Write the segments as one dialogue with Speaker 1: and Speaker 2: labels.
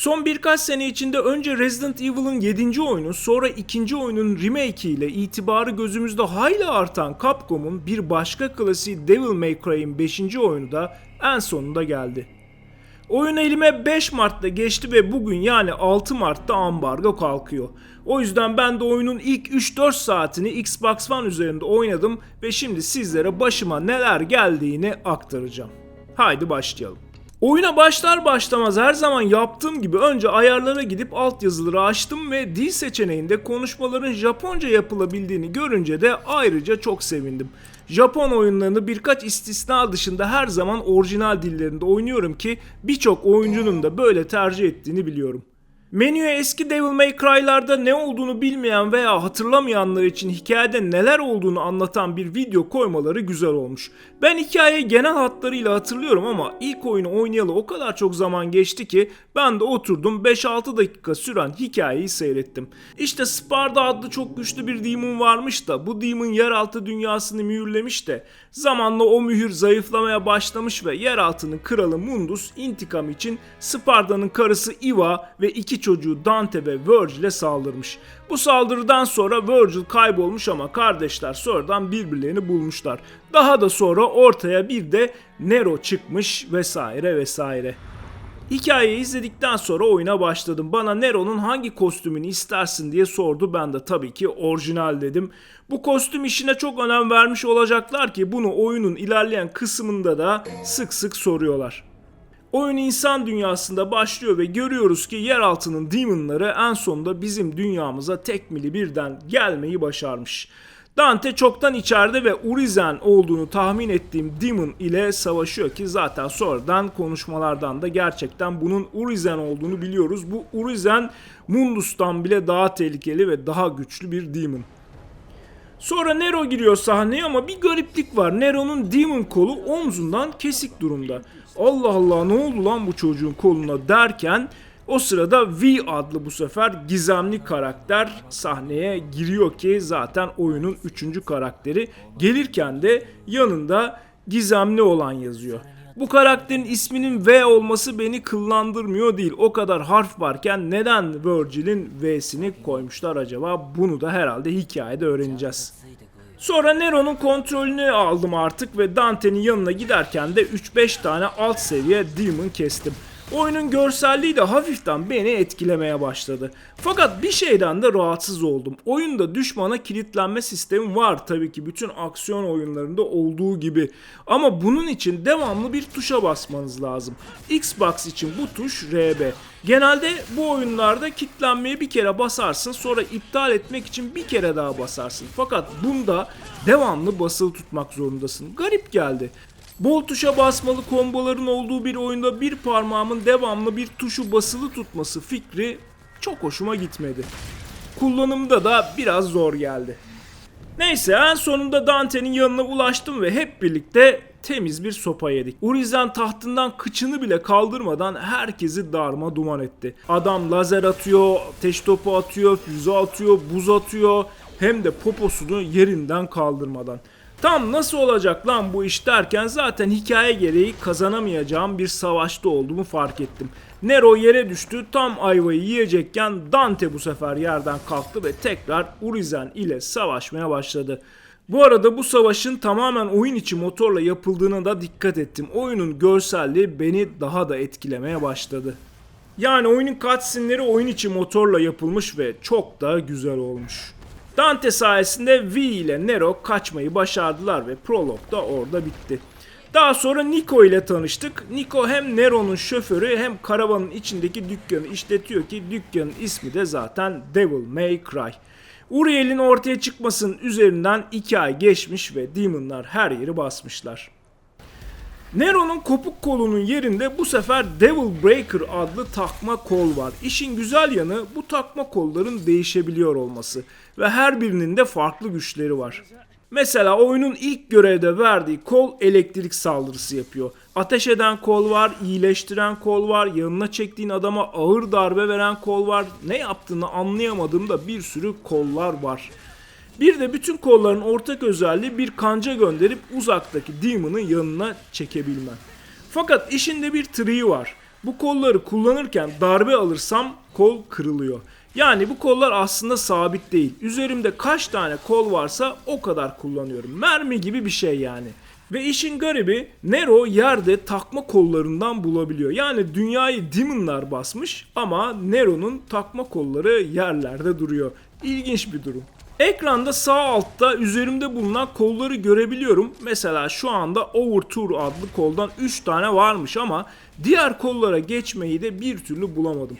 Speaker 1: Son birkaç sene içinde önce Resident Evil'ın 7. oyunu sonra ikinci oyunun remake ile itibarı gözümüzde hayli artan Capcom'un bir başka klasiği Devil May Cry'in 5. oyunu da en sonunda geldi. Oyun elime 5 Mart'ta geçti ve bugün yani 6 Mart'ta ambargo kalkıyor. O yüzden ben de oyunun ilk 3-4 saatini Xbox One üzerinde oynadım ve şimdi sizlere başıma neler geldiğini aktaracağım. Haydi başlayalım. Oyuna başlar başlamaz her zaman yaptığım gibi önce ayarlara gidip altyazıları açtım ve dil seçeneğinde konuşmaların Japonca yapılabildiğini görünce de ayrıca çok sevindim. Japon oyunlarını birkaç istisna dışında her zaman orijinal dillerinde oynuyorum ki birçok oyuncunun da böyle tercih ettiğini biliyorum. Menüye eski Devil May Cry'larda ne olduğunu bilmeyen veya hatırlamayanlar için hikayede neler olduğunu anlatan bir video koymaları güzel olmuş. Ben hikayeyi genel hatlarıyla hatırlıyorum ama ilk oyunu oynayalı o kadar çok zaman geçti ki ben de oturdum 5-6 dakika süren hikayeyi seyrettim. İşte Sparda adlı çok güçlü bir demon varmış da bu demon yeraltı dünyasını mühürlemiş de zamanla o mühür zayıflamaya başlamış ve yeraltının kralı Mundus intikam için Sparda'nın karısı Iva ve iki çocuğu Dante ve Virgil'e saldırmış. Bu saldırıdan sonra Virgil kaybolmuş ama kardeşler sonradan birbirlerini bulmuşlar. Daha da sonra ortaya bir de Nero çıkmış vesaire vesaire. Hikayeyi izledikten sonra oyuna başladım. Bana Nero'nun hangi kostümünü istersin diye sordu. Ben de tabii ki orijinal dedim. Bu kostüm işine çok önem vermiş olacaklar ki bunu oyunun ilerleyen kısmında da sık sık soruyorlar. Oyun insan dünyasında başlıyor ve görüyoruz ki yeraltının demonları en sonunda bizim dünyamıza tekmili birden gelmeyi başarmış. Dante çoktan içeride ve Urizen olduğunu tahmin ettiğim Demon ile savaşıyor ki zaten sonradan konuşmalardan da gerçekten bunun Urizen olduğunu biliyoruz. Bu Urizen Mundus'tan bile daha tehlikeli ve daha güçlü bir Demon. Sonra Nero giriyor sahneye ama bir gariplik var. Nero'nun demon kolu omzundan kesik durumda. Allah Allah ne oldu lan bu çocuğun koluna derken o sırada V adlı bu sefer gizemli karakter sahneye giriyor ki zaten oyunun 3. karakteri. Gelirken de yanında gizemli olan yazıyor. Bu karakterin isminin V olması beni kıllandırmıyor değil. O kadar harf varken neden Virgil'in V'sini koymuşlar acaba? Bunu da herhalde hikayede öğreneceğiz. Sonra Nero'nun kontrolünü aldım artık ve Dante'nin yanına giderken de 3-5 tane alt seviye Demon kestim. Oyunun görselliği de hafiften beni etkilemeye başladı. Fakat bir şeyden de rahatsız oldum. Oyunda düşmana kilitlenme sistemi var tabii ki bütün aksiyon oyunlarında olduğu gibi. Ama bunun için devamlı bir tuşa basmanız lazım. Xbox için bu tuş RB. Genelde bu oyunlarda kilitlenmeye bir kere basarsın sonra iptal etmek için bir kere daha basarsın. Fakat bunda devamlı basılı tutmak zorundasın. Garip geldi. Bol tuşa basmalı komboların olduğu bir oyunda bir parmağımın devamlı bir tuşu basılı tutması fikri çok hoşuma gitmedi. Kullanımda da biraz zor geldi. Neyse en sonunda Dante'nin yanına ulaştım ve hep birlikte temiz bir sopa yedik. Urizen tahtından kıçını bile kaldırmadan herkesi darma duman etti. Adam lazer atıyor, ateş topu atıyor, füze atıyor, buz atıyor hem de poposunu yerinden kaldırmadan. Tam nasıl olacak lan bu iş derken zaten hikaye gereği kazanamayacağım bir savaşta olduğumu fark ettim. Nero yere düştü tam ayvayı yiyecekken Dante bu sefer yerden kalktı ve tekrar Urizen ile savaşmaya başladı. Bu arada bu savaşın tamamen oyun içi motorla yapıldığına da dikkat ettim. Oyunun görselliği beni daha da etkilemeye başladı. Yani oyunun cutscene'leri oyun içi motorla yapılmış ve çok da güzel olmuş. Dante sayesinde V ile Nero kaçmayı başardılar ve prolog da orada bitti. Daha sonra Nico ile tanıştık. Nico hem Nero'nun şoförü hem karavanın içindeki dükkanı işletiyor ki dükkanın ismi de zaten Devil May Cry. Uriel'in ortaya çıkmasının üzerinden 2 ay geçmiş ve Demon'lar her yeri basmışlar. Nero'nun kopuk kolunun yerinde bu sefer Devil Breaker adlı takma kol var. İşin güzel yanı bu takma kolların değişebiliyor olması ve her birinin de farklı güçleri var. Mesela oyunun ilk görevde verdiği kol elektrik saldırısı yapıyor. Ateş eden kol var, iyileştiren kol var, yanına çektiğin adama ağır darbe veren kol var. Ne yaptığını anlayamadığım da bir sürü kollar var. Bir de bütün kolların ortak özelliği bir kanca gönderip uzaktaki Demon'ın yanına çekebilmen. Fakat işinde bir triği var. Bu kolları kullanırken darbe alırsam kol kırılıyor. Yani bu kollar aslında sabit değil. Üzerimde kaç tane kol varsa o kadar kullanıyorum. Mermi gibi bir şey yani. Ve işin garibi Nero yerde takma kollarından bulabiliyor. Yani dünyayı Demon'lar basmış ama Nero'nun takma kolları yerlerde duruyor. İlginç bir durum. Ekranda sağ altta üzerimde bulunan kolları görebiliyorum. Mesela şu anda Overture adlı koldan 3 tane varmış ama diğer kollara geçmeyi de bir türlü bulamadım.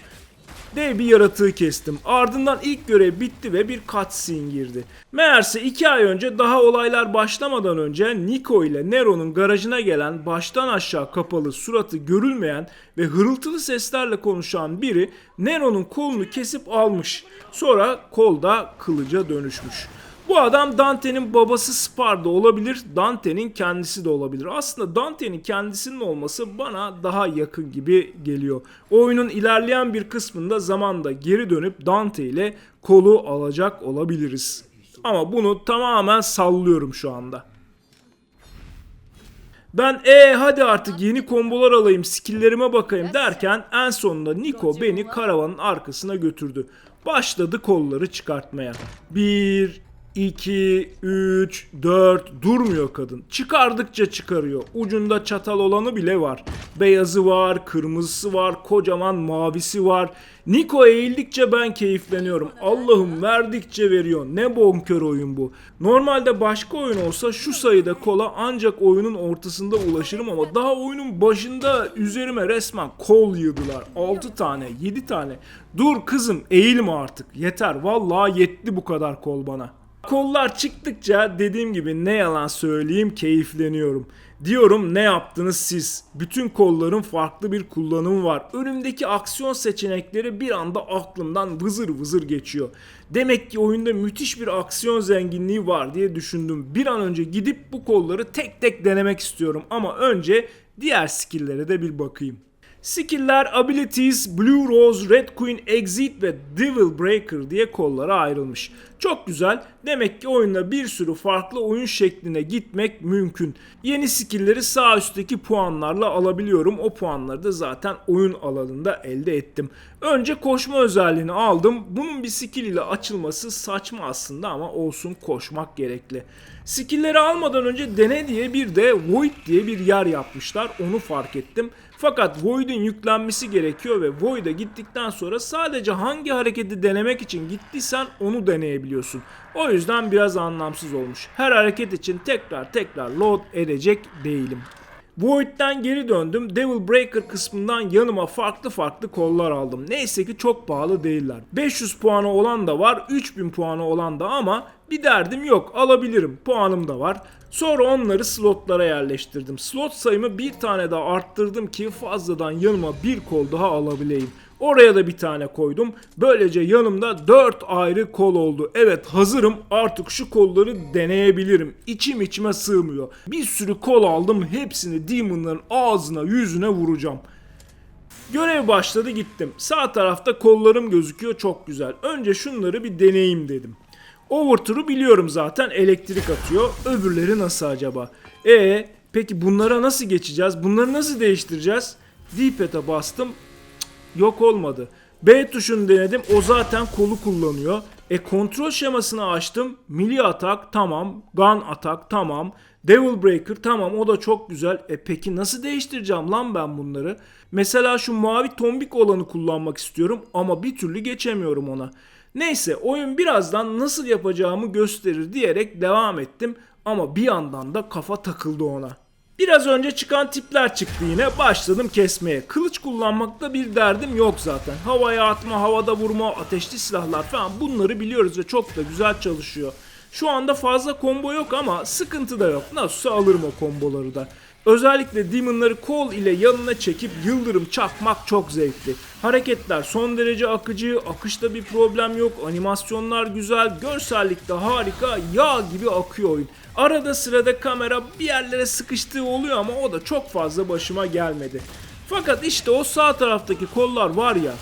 Speaker 1: Dev bir yaratığı kestim. Ardından ilk görev bitti ve bir cutscene girdi. Meğerse 2 ay önce daha olaylar başlamadan önce Nico ile Nero'nun garajına gelen baştan aşağı kapalı suratı görülmeyen ve hırıltılı seslerle konuşan biri Nero'nun kolunu kesip almış. Sonra kol da kılıca dönüşmüş. Bu adam Dante'nin babası Sparda olabilir, Dante'nin kendisi de olabilir. Aslında Dante'nin kendisinin olması bana daha yakın gibi geliyor. Oyunun ilerleyen bir kısmında zamanda geri dönüp Dante ile kolu alacak olabiliriz. Ama bunu tamamen sallıyorum şu anda. Ben e hadi artık yeni kombolar alayım, skilllerime bakayım derken en sonunda Niko beni karavanın arkasına götürdü. Başladı kolları çıkartmaya. 1, 2, 3, 4 durmuyor kadın. Çıkardıkça çıkarıyor. Ucunda çatal olanı bile var. Beyazı var, kırmızısı var, kocaman mavisi var. Niko eğildikçe ben keyifleniyorum. Allah'ım verdikçe veriyor. Ne bonkör oyun bu. Normalde başka oyun olsa şu sayıda kola ancak oyunun ortasında ulaşırım ama daha oyunun başında üzerime resmen kol yığdılar. 6 tane, 7 tane. Dur kızım eğilme artık. Yeter. Vallahi yetti bu kadar kol bana. Kollar çıktıkça dediğim gibi ne yalan söyleyeyim keyifleniyorum. Diyorum ne yaptınız siz? Bütün kolların farklı bir kullanımı var. Önümdeki aksiyon seçenekleri bir anda aklımdan vızır vızır geçiyor. Demek ki oyunda müthiş bir aksiyon zenginliği var diye düşündüm. Bir an önce gidip bu kolları tek tek denemek istiyorum ama önce diğer skill'lere de bir bakayım. Skill'ler Abilities, Blue Rose, Red Queen, Exit ve Devil Breaker diye kollara ayrılmış. Çok güzel. Demek ki oyunda bir sürü farklı oyun şekline gitmek mümkün. Yeni skill'leri sağ üstteki puanlarla alabiliyorum. O puanları da zaten oyun alanında elde ettim. Önce koşma özelliğini aldım. Bunun bir skill ile açılması saçma aslında ama olsun koşmak gerekli. Skill'leri almadan önce dene diye bir de Void diye bir yer yapmışlar. Onu fark ettim. Fakat Void'in yüklenmesi gerekiyor ve Void'e gittikten sonra sadece hangi hareketi denemek için gittiysen onu deneyebiliyorsun. O yüzden biraz anlamsız olmuş. Her hareket için tekrar tekrar load edecek değilim. Void'den geri döndüm. Devil Breaker kısmından yanıma farklı farklı kollar aldım. Neyse ki çok pahalı değiller. 500 puanı olan da var, 3000 puanı olan da ama bir derdim yok. Alabilirim. Puanım da var. Sonra onları slotlara yerleştirdim. Slot sayımı bir tane daha arttırdım ki fazladan yanıma bir kol daha alabileyim. Oraya da bir tane koydum. Böylece yanımda 4 ayrı kol oldu. Evet hazırım artık şu kolları deneyebilirim. İçim içime sığmıyor. Bir sürü kol aldım. Hepsini Demon'ların ağzına yüzüne vuracağım. Görev başladı gittim. Sağ tarafta kollarım gözüküyor çok güzel. Önce şunları bir deneyeyim dedim. Overture'u biliyorum zaten elektrik atıyor. Öbürleri nasıl acaba? E peki bunlara nasıl geçeceğiz? Bunları nasıl değiştireceğiz? D-pad'e bastım. Yok olmadı. B tuşunu denedim. O zaten kolu kullanıyor. E kontrol şemasını açtım. Melee atak tamam. Gun atak tamam. Devil Breaker tamam o da çok güzel. E peki nasıl değiştireceğim lan ben bunları? Mesela şu mavi tombik olanı kullanmak istiyorum ama bir türlü geçemiyorum ona. Neyse oyun birazdan nasıl yapacağımı gösterir diyerek devam ettim ama bir yandan da kafa takıldı ona. Biraz önce çıkan tipler çıktı yine başladım kesmeye. Kılıç kullanmakta bir derdim yok zaten. Havaya atma, havada vurma, ateşli silahlar falan bunları biliyoruz ve çok da güzel çalışıyor. Şu anda fazla combo yok ama sıkıntı da yok. Nasılsa alırım o komboları da. Özellikle Demon'ları kol ile yanına çekip yıldırım çakmak çok zevkli. Hareketler son derece akıcı, akışta bir problem yok, animasyonlar güzel, görsellik de harika, yağ gibi akıyor oyun. Arada sırada kamera bir yerlere sıkıştığı oluyor ama o da çok fazla başıma gelmedi. Fakat işte o sağ taraftaki kollar var ya,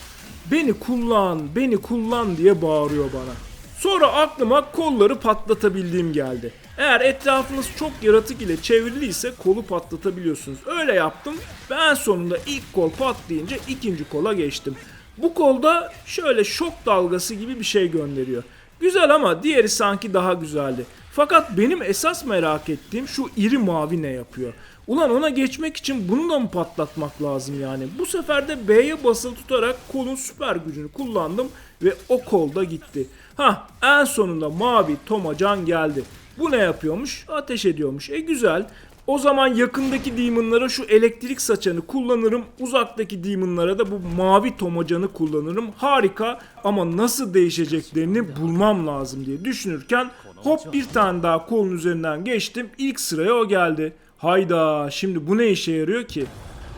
Speaker 1: beni kullan, beni kullan diye bağırıyor bana. Sonra aklıma kolları patlatabildiğim geldi. Eğer etrafınız çok yaratık ile çevriliyse kolu patlatabiliyorsunuz. Öyle yaptım ve en sonunda ilk kol patlayınca ikinci kola geçtim. Bu kolda şöyle şok dalgası gibi bir şey gönderiyor. Güzel ama diğeri sanki daha güzeldi. Fakat benim esas merak ettiğim şu iri mavi ne yapıyor? Ulan ona geçmek için bunu da mı patlatmak lazım yani? Bu sefer de B'ye basılı tutarak kolun süper gücünü kullandım ve o kolda gitti. Ha en sonunda mavi Tomacan geldi. Bu ne yapıyormuş? Ateş ediyormuş. E güzel. O zaman yakındaki demonlara şu elektrik saçanı kullanırım. Uzaktaki demonlara da bu mavi tomacanı kullanırım. Harika ama nasıl değişeceklerini bulmam lazım diye düşünürken hop bir tane daha kolun üzerinden geçtim. İlk sıraya o geldi. Hayda şimdi bu ne işe yarıyor ki?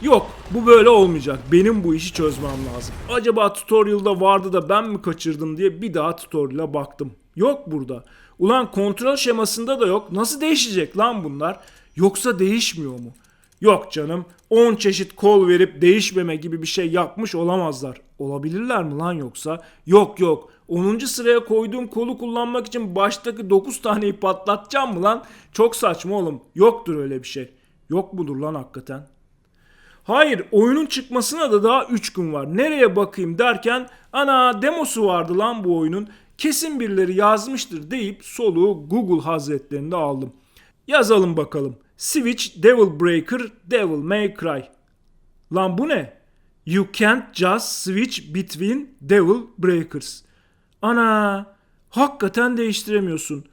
Speaker 1: Yok bu böyle olmayacak. Benim bu işi çözmem lazım. Acaba tutorial'da vardı da ben mi kaçırdım diye bir daha tutorial'a baktım. Yok burada. Ulan kontrol şemasında da yok. Nasıl değişecek lan bunlar? Yoksa değişmiyor mu? Yok canım 10 çeşit kol verip değişmeme gibi bir şey yapmış olamazlar. Olabilirler mi lan yoksa? Yok yok 10. sıraya koyduğum kolu kullanmak için baştaki 9 taneyi patlatacağım mı lan? Çok saçma oğlum. Yoktur öyle bir şey. Yok mudur lan hakikaten? Hayır oyunun çıkmasına da daha 3 gün var. Nereye bakayım derken ana demosu vardı lan bu oyunun. Kesin birileri yazmıştır deyip soluğu Google hazretlerinde aldım. Yazalım bakalım. Switch Devil Breaker Devil May Cry. Lan bu ne? You can't just switch between Devil Breakers. Ana hakikaten değiştiremiyorsun.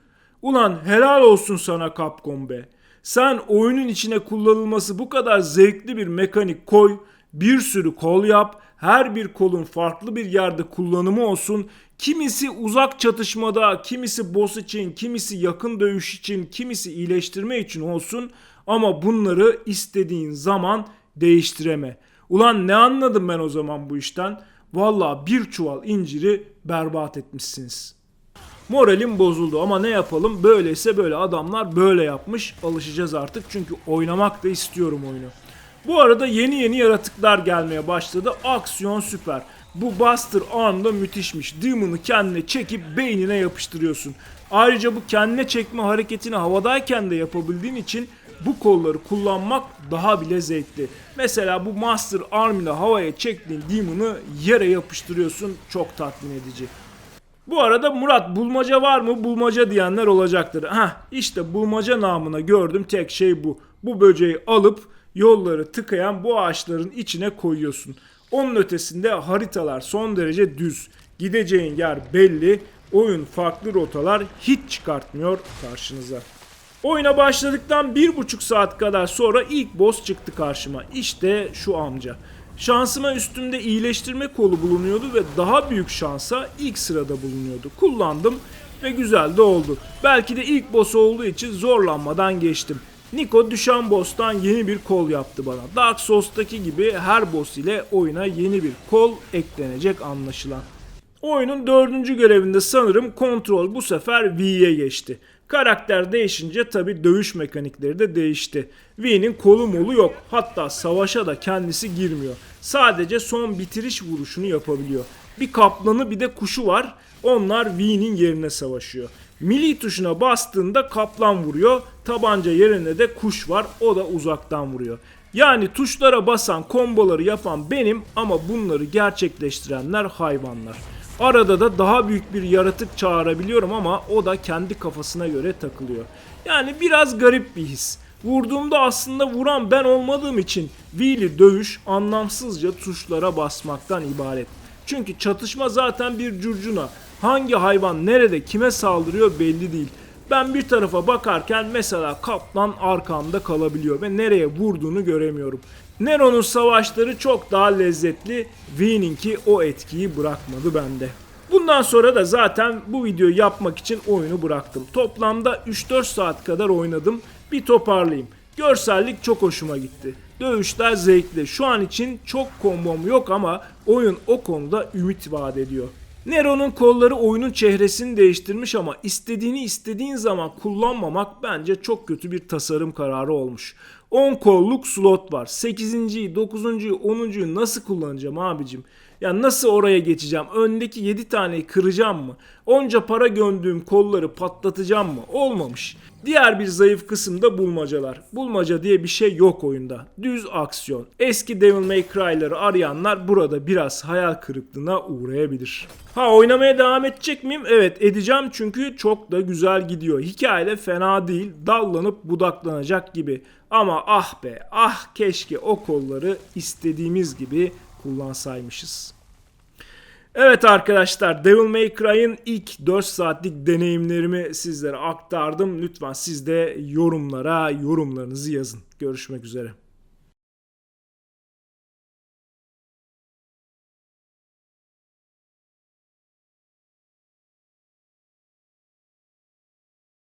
Speaker 1: Ulan helal olsun sana Capcom be. Sen oyunun içine kullanılması bu kadar zevkli bir mekanik koy, bir sürü kol yap, her bir kolun farklı bir yerde kullanımı olsun. Kimisi uzak çatışmada, kimisi boss için, kimisi yakın dövüş için, kimisi iyileştirme için olsun ama bunları istediğin zaman değiştireme. Ulan ne anladım ben o zaman bu işten? Valla bir çuval inciri berbat etmişsiniz. Moralim bozuldu ama ne yapalım böyleyse böyle adamlar böyle yapmış alışacağız artık çünkü oynamak da istiyorum oyunu. Bu arada yeni yeni yaratıklar gelmeye başladı aksiyon süper. Bu Buster Arm da müthişmiş. Demon'ı kendine çekip beynine yapıştırıyorsun. Ayrıca bu kendine çekme hareketini havadayken de yapabildiğin için bu kolları kullanmak daha bile zevkli. Mesela bu Master Arm ile havaya çektiğin Demon'ı yere yapıştırıyorsun. Çok tatmin edici. Bu arada Murat bulmaca var mı? Bulmaca diyenler olacaktır. Heh işte bulmaca namına gördüm tek şey bu. Bu böceği alıp yolları tıkayan bu ağaçların içine koyuyorsun. Onun ötesinde haritalar son derece düz. Gideceğin yer belli. Oyun farklı rotalar hiç çıkartmıyor karşınıza. Oyuna başladıktan bir buçuk saat kadar sonra ilk boss çıktı karşıma. İşte şu amca. Şansıma üstümde iyileştirme kolu bulunuyordu ve daha büyük şansa ilk sırada bulunuyordu. Kullandım ve güzel de oldu. Belki de ilk boss olduğu için zorlanmadan geçtim. Niko düşen boss'tan yeni bir kol yaptı bana. Dark Souls'taki gibi her boss ile oyuna yeni bir kol eklenecek anlaşılan. Oyunun dördüncü görevinde sanırım kontrol bu sefer V'ye geçti. Karakter değişince tabi dövüş mekanikleri de değişti. V'nin kolu molu yok. Hatta savaşa da kendisi girmiyor. Sadece son bitiriş vuruşunu yapabiliyor. Bir kaplanı bir de kuşu var. Onlar V'nin yerine savaşıyor. Mili tuşuna bastığında kaplan vuruyor. Tabanca yerine de kuş var. O da uzaktan vuruyor. Yani tuşlara basan, komboları yapan benim ama bunları gerçekleştirenler hayvanlar. Arada da daha büyük bir yaratık çağırabiliyorum ama o da kendi kafasına göre takılıyor. Yani biraz garip bir his. Vurduğumda aslında vuran ben olmadığım için V'li dövüş anlamsızca tuşlara basmaktan ibaret. Çünkü çatışma zaten bir curcuna. Hangi hayvan nerede kime saldırıyor belli değil. Ben bir tarafa bakarken mesela kaplan arkamda kalabiliyor ve nereye vurduğunu göremiyorum. Nero'nun savaşları çok daha lezzetli. V'ninki o etkiyi bırakmadı bende. Bundan sonra da zaten bu videoyu yapmak için oyunu bıraktım. Toplamda 3-4 saat kadar oynadım. Bir toparlayayım. Görsellik çok hoşuma gitti. Dövüşler zevkli. Şu an için çok kombom yok ama oyun o konuda ümit vaat ediyor. Nero'nun kolları oyunun çehresini değiştirmiş ama istediğini istediğin zaman kullanmamak bence çok kötü bir tasarım kararı olmuş. 10 kolluk slot var. 8.yi, 9.yu, 10.yu nasıl kullanacağım abicim? Ya nasıl oraya geçeceğim? Öndeki 7 taneyi kıracağım mı? Onca para gömdüğüm kolları patlatacağım mı? Olmamış. Diğer bir zayıf kısım da bulmacalar. Bulmaca diye bir şey yok oyunda. Düz aksiyon. Eski Devil May Cry'ları arayanlar burada biraz hayal kırıklığına uğrayabilir. Ha oynamaya devam edecek miyim? Evet edeceğim çünkü çok da güzel gidiyor. Hikaye de fena değil. Dallanıp budaklanacak gibi. Ama ah be ah keşke o kolları istediğimiz gibi kullansaymışız. Evet arkadaşlar Devil May Cry'ın ilk 4 saatlik deneyimlerimi sizlere aktardım. Lütfen siz de yorumlara yorumlarınızı yazın. Görüşmek üzere.